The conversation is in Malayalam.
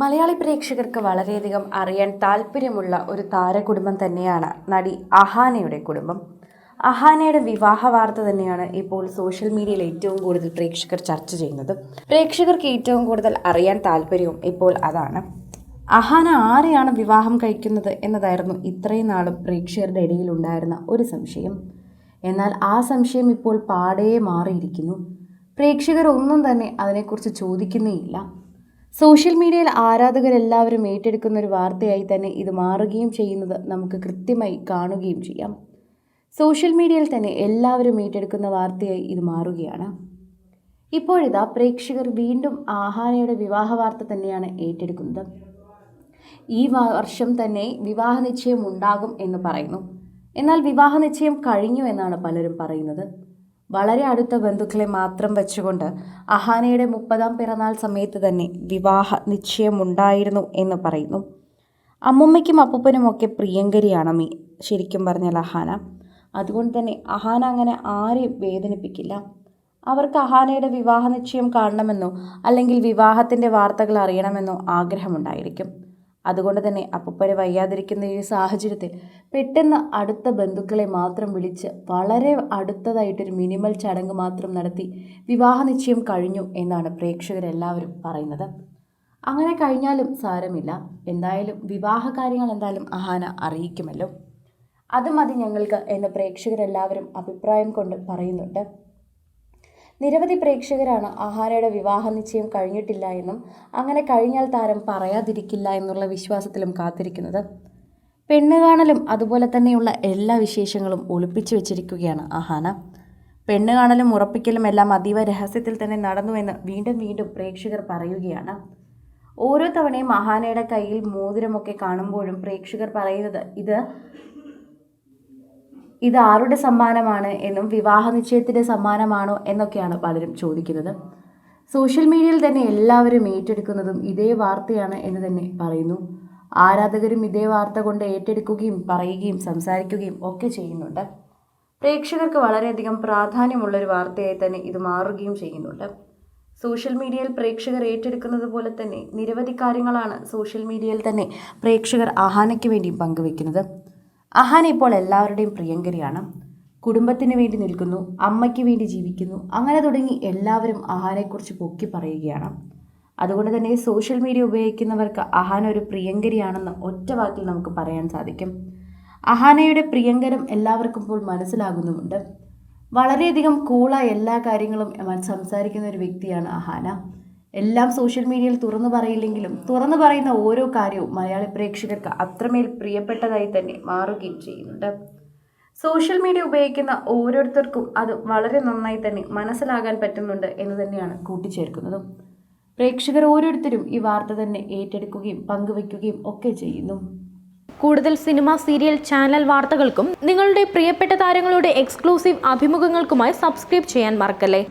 മലയാളി പ്രേക്ഷകർക്ക് വളരെയധികം അറിയാൻ താല്പര്യമുള്ള ഒരു താരകുടുംബം തന്നെയാണ് നടി അഹാനയുടെ കുടുംബം. അഹാനയുടെ വിവാഹ വാർത്ത തന്നെയാണ് ഇപ്പോൾ സോഷ്യൽ മീഡിയയിൽ ഏറ്റവും കൂടുതൽ പ്രേക്ഷകർ ചർച്ച ചെയ്യുന്നത്. പ്രേക്ഷകർക്ക് ഏറ്റവും കൂടുതൽ അറിയാൻ താല്പര്യവും ഇപ്പോൾ അതാണ്. അഹാന ആരെയാണ് വിവാഹം കഴിക്കുന്നത് എന്നതായിരുന്നു ഇത്രയും നാളും പ്രേക്ഷകരുടെ ഇടയിൽ ഉണ്ടായിരുന്ന ഒരു സംശയം. എന്നാൽ ആ സംശയം ഇപ്പോൾ പാടേ മാറിയിരിക്കുന്നു. പ്രേക്ഷകർ ഒന്നും തന്നെ അതിനെക്കുറിച്ച് ചോദിക്കുന്നേയില്ല സോഷ്യൽ മീഡിയയിൽ ആരാധകരെല്ലാവരും ഏറ്റെടുക്കുന്ന ഒരു വാർത്തയായി തന്നെ ഇത് മാറുകയും ചെയ്യുന്നത് നമുക്ക് കൃത്യമായി കാണുകയും ചെയ്യാം. സോഷ്യൽ മീഡിയയിൽ തന്നെ എല്ലാവരും ഏറ്റെടുക്കുന്ന വാർത്തയായി ഇത് മാറുകയാണ്. ഇപ്പോഴിതാ പ്രേക്ഷകർ വീണ്ടും ആഹാനയുടെ വിവാഹ വാർത്ത തന്നെയാണ് ഏറ്റെടുക്കുന്നത്. ഈ വർഷം തന്നെ വിവാഹ നിശ്ചയം ഉണ്ടാകും എന്ന് പറയുന്നു. എന്നാൽ വിവാഹ നിശ്ചയം കഴിഞ്ഞു എന്നാണ് പലരും പറയുന്നത്. വളരെ അടുത്ത ബന്ധുക്കളെ മാത്രം വെച്ചുകൊണ്ട് അഹാനയുടെ മുപ്പതാം പിറന്നാൾ സമയത്ത് തന്നെ വിവാഹ നിശ്ചയമുണ്ടായിരുന്നു എന്ന് പറയുന്നു. അമ്മുമ്മയ്ക്കും അപ്പൂപ്പനുമൊക്കെ പ്രിയങ്കരിയാണ് മീ ശരിക്കും പറഞ്ഞാൽ അഹാന. അതുകൊണ്ട് തന്നെ അഹാന അങ്ങനെ ആരെയും വേദനിപ്പിക്കില്ല. അവർക്ക് അഹാനയുടെ വിവാഹ നിശ്ചയം കാണണമെന്നോ അല്ലെങ്കിൽ വിവാഹത്തിന്റെ വാർത്തകൾ അറിയണമെന്നോ ആഗ്രഹമുണ്ടായിരിക്കും. അതുകൊണ്ട് തന്നെ അപ്പൂപ്പന് വയ്യാതിരിക്കുന്ന ഈ സാഹചര്യത്തിൽ പെട്ടെന്ന് അടുത്ത ബന്ധുക്കളെ മാത്രം വിളിച്ച് വളരെ അടുത്തതായിട്ടൊരു മിനിമൽ ചടങ്ങ് മാത്രം നടത്തി വിവാഹ നിശ്ചയം കഴിഞ്ഞു എന്നാണ് പ്രേക്ഷകരെല്ലാവരും പറയുന്നത്. അങ്ങനെ കഴിഞ്ഞാലും സാരമില്ല. എന്തായാലും വിവാഹ കാര്യങ്ങൾ എന്തായാലും ആഹാന അറിയിക്കുമല്ലോ. അത് മതി ഞങ്ങൾക്ക് എന്ന് പ്രേക്ഷകരെല്ലാവരും അഭിപ്രായം കൊണ്ട് പറയുന്നുണ്ട്. നിരവധി പ്രേക്ഷകരാണ് ആഹാരയുടെ വിവാഹ നിശ്ചയം കഴിഞ്ഞിട്ടില്ല എന്നും അങ്ങനെ കഴിഞ്ഞാൽ താരം പറയാതിരിക്കില്ല എന്നുള്ള വിശ്വാസത്തിലും കാത്തിരിക്കുന്നത്. പെണ്ണ് കാണലും അതുപോലെ തന്നെയുള്ള എല്ലാ വിശേഷങ്ങളും ഒളിപ്പിച്ചു വെച്ചിരിക്കുകയാണ് അഹാന പെണ്ണ് കാണലും ഉറപ്പിക്കലും എല്ലാം അതീവ രഹസ്യത്തിൽ തന്നെ നടന്നുവെന്ന് വീണ്ടും വീണ്ടും പ്രേക്ഷകർ പറയുകയാണ്. ഓരോ തവണയും ആഹാനയുടെ കയ്യിൽ മോതിരമൊക്കെ കാണുമ്പോഴും പ്രേക്ഷകർ പറയുന്നത് ഇത് ഇത് ആരുടെ സമ്മാനമാണ് എന്നും വിവാഹ നിശ്ചയത്തിന്റെ സമ്മാനമാണോ എന്നൊക്കെയാണ് പലരും ചോദിക്കുന്നത്. സോഷ്യൽ മീഡിയയിൽ തന്നെ എല്ലാവരും ഏറ്റെടുക്കുന്നതും ഇതേ വാർത്തയാണ് എന്ന് തന്നെ പറയുന്നു. ആരാധകരും ഇതേ വാർത്ത കൊണ്ട് ഏറ്റെടുക്കുകയും പറയുകയും സംസാരിക്കുകയും ഒക്കെ ചെയ്യുന്നുണ്ട്. പ്രേക്ഷകർക്ക് വളരെയധികം പ്രാധാന്യമുള്ളൊരു വാർത്തയായി തന്നെ ഇത് മാറുകയും ചെയ്യുന്നുണ്ട്. സോഷ്യൽ മീഡിയയിൽ പ്രേക്ഷകർ ഏറ്റെടുക്കുന്നത് പോലെ തന്നെ നിരവധി കാര്യങ്ങളാണ് സോഷ്യൽ മീഡിയയിൽ തന്നെ പ്രേക്ഷകർ ആഹാനയ്ക്ക് വേണ്ടി പങ്കുവെക്കുന്നത് അഹാന ഇപ്പോൾ എല്ലാവരുടെയും പ്രിയങ്കരിയാണ്. കുടുംബത്തിന് വേണ്ടി നിൽക്കുന്നു അമ്മയ്ക്ക് വേണ്ടി ജീവിക്കുന്നു അങ്ങനെ തുടങ്ങി എല്ലാവരും അഹാനെക്കുറിച്ച് പൊക്കി പറയുകയാണ്. അതുകൊണ്ട് തന്നെ സോഷ്യൽ മീഡിയ ഉപയോഗിക്കുന്നവർക്ക് അഹാന ഒരു പ്രിയങ്കരിയാണെന്ന് ഒറ്റ വാക്കിൽ നമുക്ക് പറയാൻ സാധിക്കും. അഹാനയുടെ പ്രിയങ്കരം എല്ലാവർക്കും ഇപ്പോൾ മനസ്സിലാകുന്നുമുണ്ട്. വളരെയധികം കൂളായ എല്ലാ കാര്യങ്ങളും സംസാരിക്കുന്ന ഒരു വ്യക്തിയാണ് അഹാന. എല്ലാം സോഷ്യൽ മീഡിയയിൽ തുറന്നു പറയില്ലെങ്കിലും തുറന്നു പറയുന്ന ഓരോ കാര്യവും മലയാളി പ്രേക്ഷകർക്ക് അത്രമേൽ പ്രിയപ്പെട്ടതായി തന്നെ മാറുകയും ചെയ്യുന്നുണ്ട്. സോഷ്യൽ മീഡിയ ഉപയോഗിക്കുന്ന ഓരോരുത്തർക്കും അത് വളരെ നന്നായി തന്നെ മനസ്സിലാകാൻ പറ്റുന്നുണ്ട് എന്ന് തന്നെയാണ് കൂട്ടിച്ചേർക്കുന്നതും. പ്രേക്ഷകർ ഓരോരുത്തരും ഈ വാർത്ത തന്നെ ഏറ്റെടുക്കുകയും പങ്കുവയ്ക്കുകയും ഒക്കെ ചെയ്യുന്നു. കൂടുതൽ സിനിമ സീരിയൽ ചാനൽ വാർത്തകൾക്കും നിങ്ങളുടെ പ്രിയപ്പെട്ട താരങ്ങളുടെ എക്സ്ക്ലൂസീവ് അഭിമുഖങ്ങൾക്കുമായി സബ്സ്ക്രൈബ് ചെയ്യാൻ മറക്കല്ലേ?